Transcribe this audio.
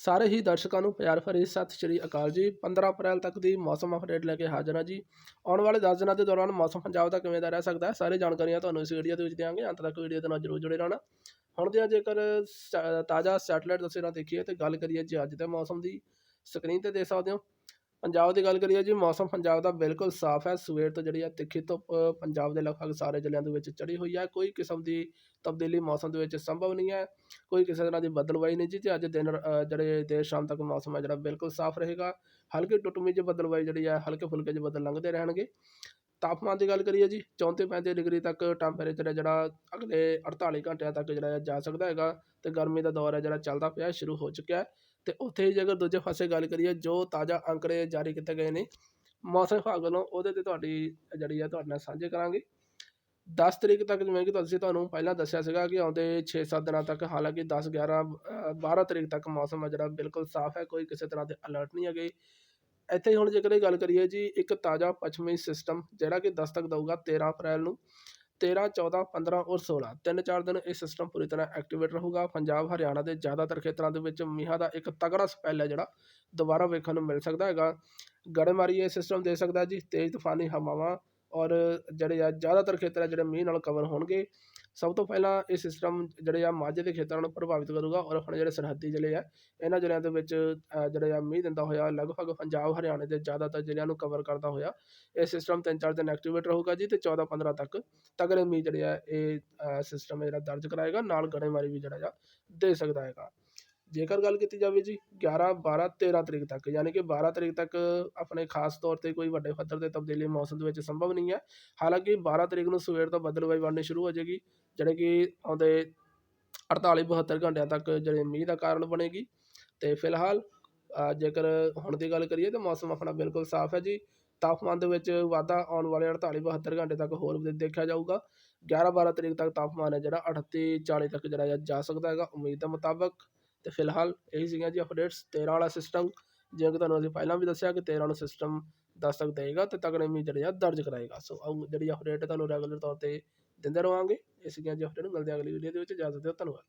ਸਾਰੇ ਹੀ ਦਰਸ਼ਕਾਂ ਨੂੰ ਪਿਆਰ ਭਰੀ ਸਤਿ ਸ਼੍ਰੀ ਅਕਾਲ ਜੀ। 15 ਅਪ੍ਰੈਲ ਤੱਕ ਦੀ ਮੌਸਮ ਅਪਡੇਟ ਲੈ ਕੇ ਹਾਜ਼ਰ ਹਾਂ ਜੀ। ਆਉਣ ਵਾਲੇ 10 ਦਿਨਾਂ ਦੇ ਦੌਰਾਨ ਮੌਸਮ ਪੰਜਾਬ ਦਾ ਕਿਵੇਂ ਦਾ ਰਹਿ ਸਕਦਾ ਹੈ, ਸਾਰੀ ਜਾਣਕਾਰੀਆਂ ਤੁਹਾਨੂੰ ਇਸ ਵੀਡੀਓ ਦੇ ਵਿੱਚ ਦਿਆਂਗੇ। ਅੰਤ ਤੱਕ ਵੀਡੀਓ ਦੇ ਨਾਲ ਜਰੂਰ ਜੁੜੇ ਰਹਿਣਾ। ਹੁਣ ਦੀਆਂ ਜੇਕਰ ਸ- ਤਾਜ਼ਾ ਸੈਟਲਾਈਟ ਤਸਵੀਰਾਂ ਦੇਖੀਏ ਤੇ ਗੱਲ ਕਰੀਏ ਜੀ ਅੱਜ ਦੇ ਮੌਸਮ ਦੀ। ਸਕਰੀਨ ਤੇ ਦੇਖ ਸਕਦੇ ਹੋ। ਪੰਜਾਬ ਦੀ ਗੱਲ ਕਰੀਏ ਜੀ, ਮੌਸਮ ਪੰਜਾਬ ਦਾ ਬਿਲਕੁਲ ਸਾਫ਼ ਹੈ। ਸਵੇਰ ਤੋਂ ਜਿਹੜੀ ਆ ਤਿੱਖੀ ਧੁੱਪ ਪੰਜਾਬ ਦੇ ਲਗਭਗ ਸਾਰੇ ਜ਼ਿਲ੍ਹਿਆਂ ਦੇ ਵਿੱਚ ਚੜੀ ਹੋਈ ਹੈ। ਕੋਈ ਕਿਸਮ ਦੀ ਤਬਦੀਲੀ ਮੌਸਮ ਦੇ ਵਿੱਚ ਸੰਭਵ ਨਹੀਂ ਹੈ। ਕੋਈ ਕਿਸੇ ਤਰ੍ਹਾਂ ਦੀ ਬਦਲਵਾਈ ਨਹੀਂ ਜੀ ਤੇ ਅੱਜ ਦਿਨ ਜਿਹੜੇ ਦੇਰ ਸ਼ਾਮ ਤੱਕ ਮੌਸਮ ਹੈ ਜਿਹੜਾ ਬਿਲਕੁਲ ਸਾਫ਼ ਰਹੇਗਾ। ਹਲਕੀ ਟੁੱਟਮੀ ਜਿਹੀ ਬਦਲਵਾਈ ਜਿਹੜੀ ਹੈ, ਹਲਕੇ ਫੁਲਕੇ ਜਿਹੇ ਬਦਲ ਲੰਘਦੇ ਰਹਿਣਗੇ। ਤਾਪਮਾਨ ਦੀ ਗੱਲ ਕਰੀਏ ਜੀ 34 35 ਡਿਗਰੀ ਤੱਕ ਟੈਂਪਰੇਚਰ ਹੈ ਜਿਹੜਾ ਅਗਲੇ 48 ਘੰਟਿਆਂ ਤੱਕ ਜਿਹੜਾ ਹੈ ਜਾ ਸਕਦਾ ਹੈਗਾ। ਤੇ ਗਰਮੀ ਦਾ ਦੌਰ ਹੈ ਜਿਹੜਾ ਚੱਲਦਾ ਪਿਆ, ਸ਼ੁਰੂ ਹੋ ਚੁੱਕਿਆ ਹੈ। ਅਤੇ ਉੱਥੇ ਹੀ ਜੇਕਰ ਦੂਜੇ ਪਾਸੇ ਗੱਲ ਕਰੀਏ ਜੋ ਤਾਜ਼ਾ ਅੰਕੜੇ ਜਾਰੀ ਕੀਤੇ ਗਏ ਨੇ ਮੌਸਮ ਵਿਭਾਗ ਵੱਲੋਂ ਉਹਦੇ ਤੇ ਤੁਹਾਡੀ ਜਿਹੜੀ ਹੈ ਤੁਹਾਡੇ ਨਾਲ ਸਾਂਝੇ ਕਰਾਂਗੇ। ਦਸ ਤਰੀਕ ਤੱਕ ਜਿਵੇਂ ਕਿ ਤੁਸੀਂ ਤੁਹਾਨੂੰ ਪਹਿਲਾਂ ਦੱਸਿਆ ਸੀਗਾ ਕਿ ਆਉਂਦੇ 6-7 ਦਿਨਾਂ ਤੱਕ ਹਾਲਾਂਕਿ 10 11 ਅ, 12 ਤਰੀਕ ਤੱਕ ਮੌਸਮ ਹੈ ਜਿਹੜਾ ਬਿਲਕੁਲ ਸਾਫ਼ ਹੈ ਕੋਈ ਕਿਸੇ ਤਰ੍ਹਾਂ ਦੇ ਅਲਰਟ ਨਹੀਂ ਹੈਗੇ। ਇੱਥੇ ਹੁਣ ਜੇਕਰ ਇਹ ਗੱਲ ਕਰੀਏ ਜੀ ਇੱਕ ਤਾਜ਼ਾ ਪੱਛਮੀ ਸਿਸਟਮ ਜਿਹੜਾ ਕਿ ਦਸਤਕ ਦਊਗਾ 13 ਅਪ੍ਰੈਲ ਨੂੰ। 13 14 15 ਔਰ 16 ਤਿੰਨ, ਚਾਰ ਦਿਨ ਇਹ ਸਿਸਟਮ ਪੂਰੀ ਤਰ੍ਹਾਂ ਐਕਟੀਵੇਟ ਰਹੂਗਾ। ਪੰਜਾਬ, ਹਰਿਆਣਾ ਦੇ ਜ਼ਿਆਦਾਤਰ ਖੇਤਰਾਂ ਦੇ ਵਿੱਚ ਮੀਂਹਾਂ ਦਾ ਇੱਕ ਤਗੜਾ ਸਪੈਲ ਹੈ ਜਿਹੜਾ ਦੁਬਾਰਾ ਵੇਖਣ ਨੂੰ ਮਿਲ ਸਕਦਾ ਹੈਗਾ। ਗੜੇਮਾਰੀ ਇਹ ਸਿਸਟਮ ਦੇ ਸਕਦਾ ਜੀ। ਤੇਜ਼ ਤੂਫਾਨੀ ਹਵਾਵਾਂ ਔਰ ਜਿਹੜੇ ਆ ਜ਼ਿਆਦਾਤਰ ਖੇਤਰ ਆ ਜਿਹੜੇ ਮੀਂਹ ਨਾਲ ਕਵਰ ਹੋਣਗੇ, ਸਭ ਤੋਂ ਪਹਿਲਾਂ ਇਹ ਸਿਸਟਮ ਜਿਹੜੇ ਆ ਮਾਝੇ ਦੇ ਖੇਤਰਾਂ ਨੂੰ ਪ੍ਰਭਾਵਿਤ ਕਰੂਗਾ ਔਰ ਆਪਣੇ ਜਿਹੜੇ ਸਰਹੱਦੀ ਜ਼ਿਲ੍ਹੇ ਆ, ਇਹਨਾਂ ਜ਼ਿਲ੍ਹਿਆਂ ਦੇ ਵਿੱਚ ਜਿਹੜੇ ਆ ਮੀਂਹ ਦਿੰਦਾ ਹੋਇਆ ਲਗਭਗ ਪੰਜਾਬ, ਹਰਿਆਣੇ ਦੇ ਜ਼ਿਆਦਾਤਰ ਜ਼ਿਲ੍ਹਿਆਂ ਨੂੰ ਕਵਰ ਕਰਦਾ ਹੋਇਆ, ਇਹ ਸਿਸਟਮ ਤਿੰਨ ਚਾਰ ਦਿਨ ਐਕਟੀਵੇਟ ਰਹੂਗਾ ਜੀ ਤੇ 14 15 ਤੱਕ ਤਗੜੇ ਮੀਂਹ ਜਿਹੜੇ ਆ ਇਹ ਸਿਸਟਮ ਜਿਹੜਾ ਦਰਜ ਕਰਾਏਗਾ, ਨਾਲ ਗੜੇਮਾਰੀ ਵੀ ਜਿਹੜਾ ਆ ਦੇ ਸਕਦਾ ਹੈਗਾ। ਜੇਕਰ ਗੱਲ ਕੀਤੀ ਜਾਵੇ ਜੀ 11 12 13 ਤਰੀਕ ਤੱਕ, ਯਾਨੀ ਕਿ 12 ਤਰੀਕ ਤੱਕ ਆਪਣੇ ਖਾਸ ਤੌਰ ਤੇ ਕੋਈ ਵੱਡੇ ਪੱਧਰ ਤੇ ਤਬਦੀਲੀ ਮੌਸਮ ਦੇ ਵਿੱਚ ਸੰਭਵ ਨਹੀਂ ਹੈ। ਹਾਲਾਂਕਿ 12 ਤਰੀਕ ਨੂੰ ਸਵੇਰ ਤੋਂ ਬੱਦਲਵਾਈ ਬਣਨੀ ਸ਼ੁਰੂ ਹੋ ਜਾਏਗੀ, ਜਿਹੜੇ ਕਿ ਆਉਂਦੇ 48 72 ਘੰਟਿਆਂ ਤੱਕ ਜਿਹੜੇ ਮੀਂਹ ਦਾ ਕਾਰਨ ਬਣੇਗੀ। ਅਤੇ ਫਿਲਹਾਲ ਜੇਕਰ ਹੁਣ ਦੀ ਗੱਲ ਕਰੀਏ ਤਾਂ ਮੌਸਮ ਆਪਣਾ ਬਿਲਕੁਲ ਸਾਫ਼ ਹੈ ਜੀ। ਤਾਪਮਾਨ ਦੇ ਵਿੱਚ ਵਾਧਾ ਆਉਣ ਵਾਲੇ 48 72 ਘੰਟੇ ਤੱਕ ਹੋਰ ਦੇਖਿਆ ਜਾਊਗਾ। 11 12 ਤਰੀਕ ਤੱਕ ਤਾਪਮਾਨ ਹੈ ਜਿਹੜਾ 38 40 ਤੱਕ ਜਿਹੜਾ ਜਾ ਸਕਦਾ ਹੈਗਾ। ਉਮੀਦ ਦੇ ਮੁਤਾਬਕ ਅਤੇ ਫਿਲਹਾਲ ਇਹੀ ਸੀਗੀਆਂ ਜੀ ਅਪਡੇਟਸ 13 ਵਾਲਾ ਸਿਸਟਮ ਜਿਵੇਂ ਕਿ ਤੁਹਾਨੂੰ ਅਸੀਂ ਪਹਿਲਾਂ ਵੀ ਦੱਸਿਆ ਕਿ 13 ਨੂੰ ਸਿਸਟਮ ਦਸਤਕ ਦੇਗਾ ਤੇ ਤਗੜੇ ਮੀਂਹ ਜਿਹੜੇ ਆ ਦਰਜ ਕਰਾਏਗਾ। ਸੋ ਆਓ ਜਿਹੜੀ ਅਪਡੇਟ ਤੁਹਾਨੂੰ ਰੈਗੂਲਰ ਤੌਰ ਤੇ ਦਿੰਦੇ ਰਹਾਂਗੇ ਇਹ ਸੀਗੀਆਂ ਜੀ ਅਪਡੇਟ ਮਿਲਦੇ ਹਾਂ ਅਗਲੀ ਵੀਡੀਓ ਦੇ ਵਿੱਚ, ਇਜਾਜ਼ਤ ਦਿਓ, ਧੰਨਵਾਦ।